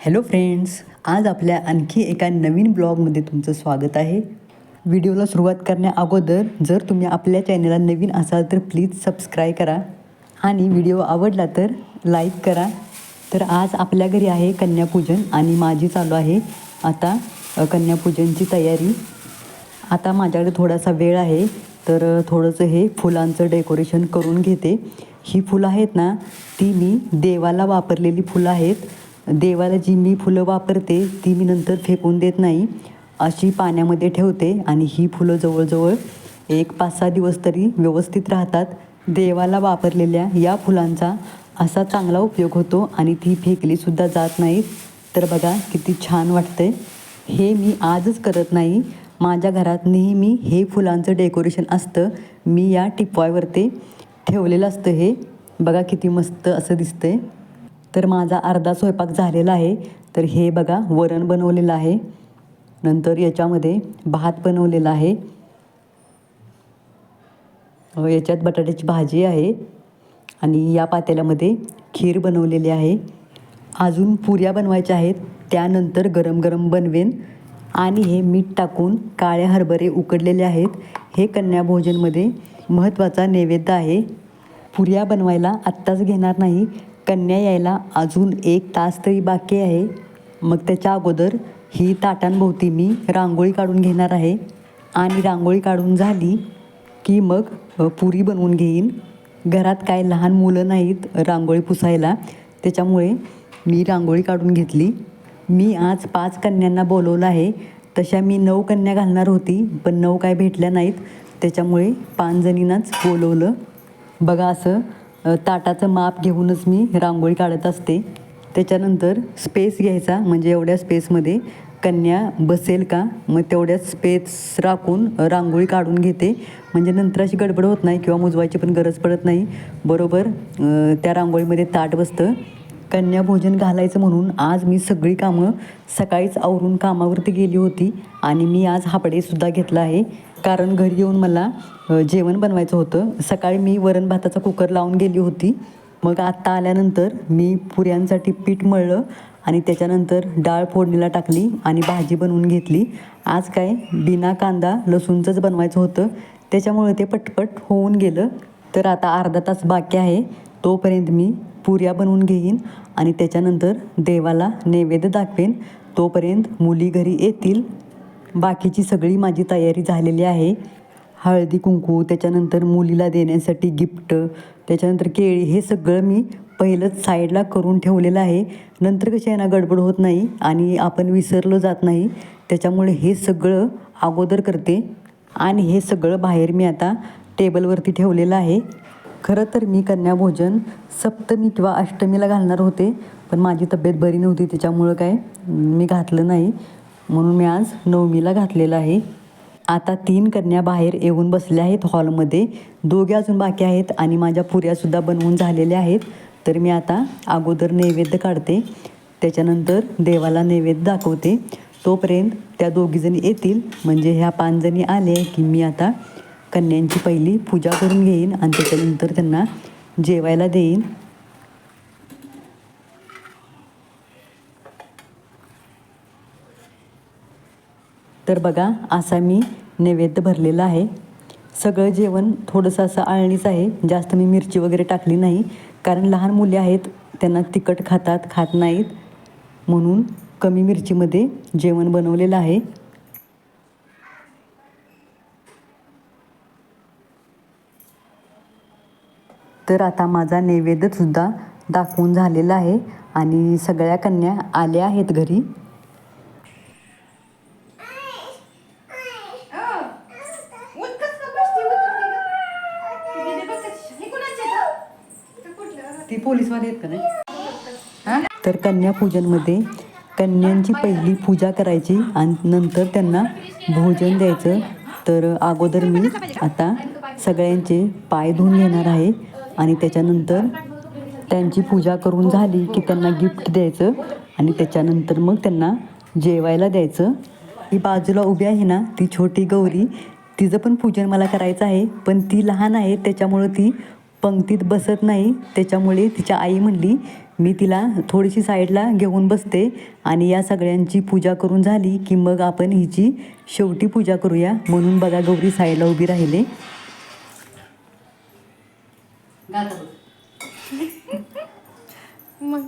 Hello friends आज आपल्या आणखी एका नवीन ब्लॉगमध्ये तुमचं स्वागत आहे. व्हिडिओला सुरुवात करण्या अगोदर जर तुम्ही आपल्या चॅनलला नवीन असाल तर प्लीज सबस्क्राईब करा. आणि व्हिडिओ आवडला तर लाईक करा. तर आज आपल्या घरी आहे कन्यापूजन आणि माझी चालू आहे आता कन्यापूजनची तयारी. आता माझ्याकडे थोडासा वेळ आहे तर थोडंसं हे फुलांचं डेकोरेशन करून घेते. ही फुलं आहेत ना ती मी देवाला वापरलेली फुलं आहेत. देवाला जी मी फुलं वापरते ती मी नंतर फेकून देत नाही. अशी पाण्यामध्ये ठेवते आणि ही फुलं जवळजवळ एक पाच सहा दिवस तरी व्यवस्थित राहतात. देवाला वापरलेल्या या फुलांचा असा चांगला उपयोग होतो आणि ती फेकलीसुद्धा जात नाहीत तर बघा किती छान वाटतंय. हे मी आजच करत नाही. माझ्या घरात नेहमी हे फुलांचं डेकोरेशन असतं. मी या टिपॉयवरती ठेवलेलं असतं हे. बघा किती मस्त असं दिसतंय. तर माझा अर्धा स्वयंपाक झालेला आहे. तर हे बघा वरण बनवलेलं आहे. नंतर याच्यामध्ये भात बनवलेला आहे. याच्यात बटाट्याची भाजी आहे. आणि या पातेल्यामध्ये खीर बनवलेली आहे. अजून पुऱ्या बनवायच्या आहेत. त्यानंतर गरम गरम बनवेन. आणि हे मीठ टाकून काळे हरभरे उकडलेले आहेत. हे कन्याभोजनमध्ये महत्त्वाचा नैवेद्य आहे. पुऱ्या बनवायला आत्ताच घेणार नाही. कन्या यायला अजून एक तास तरी बाकी आहे. मग त्याच्या अगोदर ही ताटांभोवती मी रांगोळी काढून घेणार आहे. आणि रांगोळी काढून झाली की मग पुरी बनवून घेईन. घरात काय लहान मुलं नाहीत रांगोळी पुसायला. त्याच्यामुळे मी रांगोळी काढून घेतली. मी आज पाच कन्यांना बोलवलं आहे. तशा मी नऊ कन्या घालणार होती पण नऊ काय भेटल्या नाहीत. त्याच्यामुळे पाच जणींनाच बोलवलं. बघा असं ताटाचं माप घेऊनच मी रांगोळी काढत असते. त्याच्यानंतर स्पेस घ्यायचा म्हणजे एवढ्या स्पेसमध्ये कन्या बसेल का? मग तेवढ्याच स्पेस राखून रांगोळी काढून घेते. म्हणजे नंतर अशी गडबड होत नाही किंवा मुजवायची पण गरज पडत नाही. बरोबर त्या रांगोळीमध्ये ताट बसतं. कन्या भोजन घालायचं म्हणून आज मी सगळी कामं सकाळीच आवरून कामावरती गेली होती आणि मी आज हापडेसुद्धा घेतला आहे. कारण घरी येऊन मला जेवण बनवायचं होतं. सकाळी मी वरण भाताचा कुकर लावून गेली होती. मग आत्ता आल्यानंतर मी पुऱ्यांसाठी पीठ मळलं आणि त्याच्यानंतर डाळ फोडणीला टाकली आणि भाजी बनवून घेतली. आज काय बिना कांदा लसूणचंच बनवायचं होतं. त्याच्यामुळे ते पटपट होऊन गेलं. तर आता अर्धा तास बाकी आहे. तोपर्यंत मी पुऱ्या बनवून घेईन आणि त्याच्यानंतर देवाला नैवेद्य दाखवेन. तोपर्यंत मुली घरी येतील. बाकीची सगळी माझी तयारी झालेली आहे. हळदी कुंकू त्याच्यानंतर मुलीला देण्यासाठी गिफ्ट त्याच्यानंतर केळी हे सगळं मी पहिलंच साईडला करून ठेवलेलं आहे. नंतर कशी आहे ना गडबड होत नाही आणि आपण विसरलं जात नाही. त्याच्यामुळे हे सगळं अगोदर करते आणि हे सगळं बाहेर मी आता टेबलवरती ठेवलेलं आहे. खरं तर मी कन्याभोजन सप्तमी किंवा अष्टमीला घालणार होते पण माझी तब्येत बरी नव्हती त्याच्यामुळं काय मी घातलं नाही. म्हणून मी आज नवमीला घातलेलं आहे. आता तीन कन्या बाहेर येऊन बसल्या आहेत हॉलमध्ये. दोघे अजून बाकी आहेत आणि माझ्या पुऱ्यासुद्धा बनवून झालेल्या आहेत. तर मी आता अगोदर नैवेद्य काढते. त्याच्यानंतर देवाला नैवेद्य दाखवते. तोपर्यंत त्या दोघीजणी येतील. म्हणजे ह्या पाचजणी आले की मी आता कन्यांची पहिली पूजा करून घेईन आणि त्याच्यानंतर त्यांना जेवायला देईन. तर बघा असा मी नैवेद्य भरलेला आहे. सगळं जेवण थोडंसं असं आळणीच आहे. जास्त मी मिरची वगैरे टाकली नाही. कारण लहान मुले आहेत त्यांना तिखट खातात खात नाहीत. म्हणून कमी मिरचीमध्ये जेवण बनवलेलं आहे. तर आता माझा नैवेद्यसुद्धा दाखवून झालेला आहे. आणि सगळ्या कन्या आल्या आहेत घरी. पोलीसवाले आहेत का नाही? तर कन्यापूजनमध्ये कन्यांची पहिली पूजा करायची आणि नंतर त्यांना भोजन द्यायचं. तर अगोदर मी आता सगळ्यांचे पाय धुवून घेणार आहे आणि त्याच्यानंतर त्यांची पूजा करून झाली की त्यांना गिफ्ट द्यायचं आणि त्याच्यानंतर मग त्यांना जेवायला द्यायचं. ही बाजूला उभी आहे ना ती छोटी गौरी. तिचं पण पूजन मला करायचं आहे पण ती लहान आहे त्याच्यामुळं ती पंक्तीत बसत नाही. त्याच्यामुळे तिच्या आई म्हणली मी तिला थोडीशी साईडला घेऊन बसते आणि या सगळ्यांची पूजा करून झाली की मग आपण हिची शेवटी पूजा करूया. म्हणून बघा गौरी साईडला उभी राहिले. मग?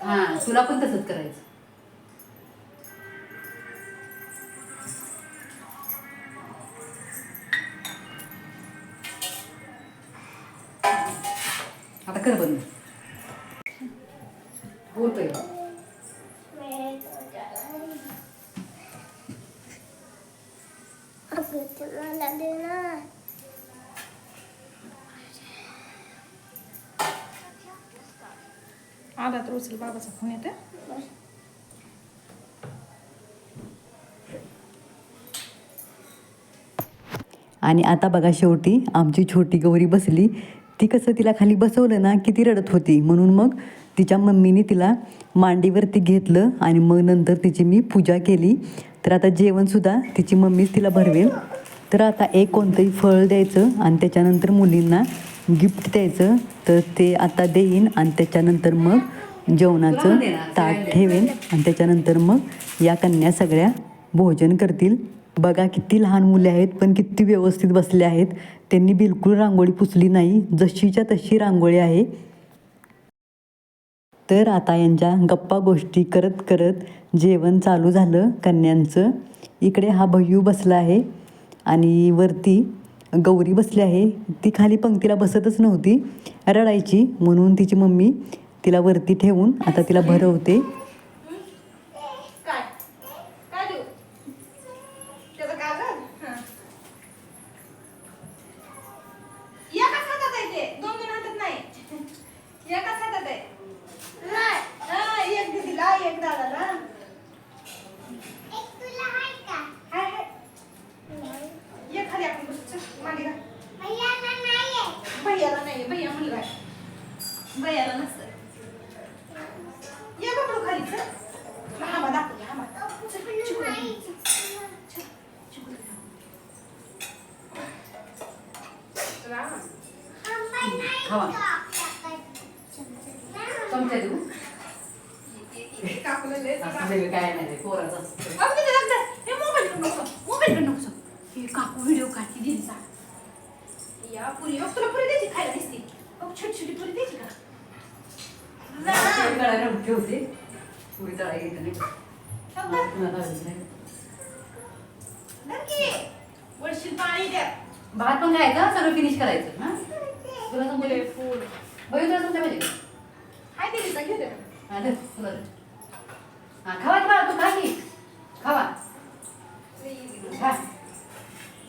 हां तुला पण तसंच करायचं. आता कर बंद बोलतोय आला तर उचल बाबाचा फोन येते आणि आता बघा शेवटी आमची छोटी गौरी बसली. ती कसं तिला खाली बसवलं ना की ती रडत होती. म्हणून मग तिच्या मम्मीने तिला मांडीवरती घेतलं आणि मग नंतर तिची मी पूजा केली. तर आता जेवणसुद्धा तिची मम्मीच तिला भरवेल. तर आता एक कोणतंही फळ द्यायचं आणि त्याच्यानंतर मुलींना गिफ्ट द्यायचं तर ते आता देईन आणि त्याच्यानंतर मग जेवणाचं ताट ठेवेन आणि त्याच्यानंतर मग या कन्या सगळ्या भोजन करतील. बघा किती लहान मुले आहेत पण किती व्यवस्थित बसले आहेत. त्यांनी बिलकुल रांगोळी पुसली नाही जशीच्या तशी रांगोळी आहे. तर आता यांच्या गप्पा गोष्टी करत करत जेवण चालू झालं कन्यांचं. इकडे हा भय्यू बसला आहे आणि वरती गौरी बसली आहे. ती खाली पंक्तीला बसतच नव्हती रडायची म्हणून तिची मम्मी तिला वरती ठेवून आता तिला भरवते काय काय देऊ त्याचं कागद हां. एकाच हातात आहे ते दोन दोन हातात नाही एकाच हातात आहे हा, एक दीदीला एक दादाला हाय, हाय. ये खाली आपण बसू चल, मांडी घाल. भैयाला नाही भैया मुलगा आहे. भैयाला नसतं ये बघू खाली चल हा दाखव हा दाखव. खावा चमचा देऊ? काकूला लय असं काय नाही पोराचं अगं तिथे लागतं. मोबाईल कडे नको. मोबाईल कडे नको. हे काकू व्हिडिओ काढते दिदीचा या पुरी. बघ तुला पुरी द्यायची खायला. छोटी छोटी पुरी द्यायची का ठेवते. पुरी तळा येत नाही. नक्की. वळशील पाणी द्या. भात पण खायचं? सगळं फिनिश करायचं. हा? तुला फुले समजेल फुल बघू तुला समजा पाहिजे हाय दिदीचा घेऊ दे हा दे तुला दे. हा खावा की बाळा तू खा की. खावा खा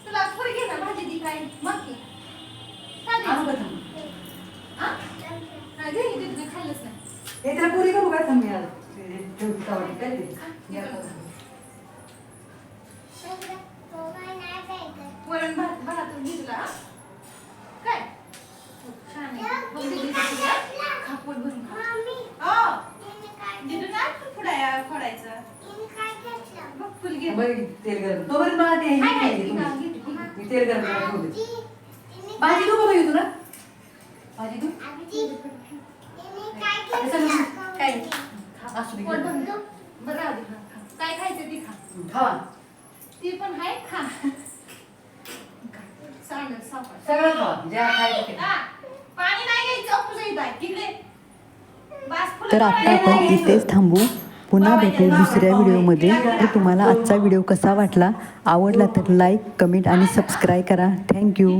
तुला पुरी घे ना भाजी दी काय मग की काय आणू द्यायचं? का थांब? हा? नाही घे की दीदीने खाल्लंच नाही त्याला पुरी काय थांब मी आज. ते? वरण भात भात घेतला? काय छान आहे. बघ दीदीचं तुला. खा पोट भरून खा हो दीदी ना फुडाया फोडायचं बघ फुल घे बघ, तेल गरम तोपर्यंत मला ते हाय, हाय, हे ठीक आहे, तुम्ही. ठीक आहे. मी तेल गरम करायला ठेवते. भाजी का बाई तुला भाजी देऊ काय असू दे. बरं राहू दे, खा. काय खायचं खा खावा ती पण आहे खा सगळं खावा खायचं ते. हा, पाणी नाही घ्यायचं तुझं इथं आहे. तिकडे बास फुलं तर आता आपण नाही. इथेच थांबू पुन्हा भेटू दुसऱ्या व्हिडिओमध्ये तर तुम्हाला आजचा व्हिडिओ कसा वाटला आवडला तर लाईक कमेंट आणि सबस्क्राईब करा थँक्यू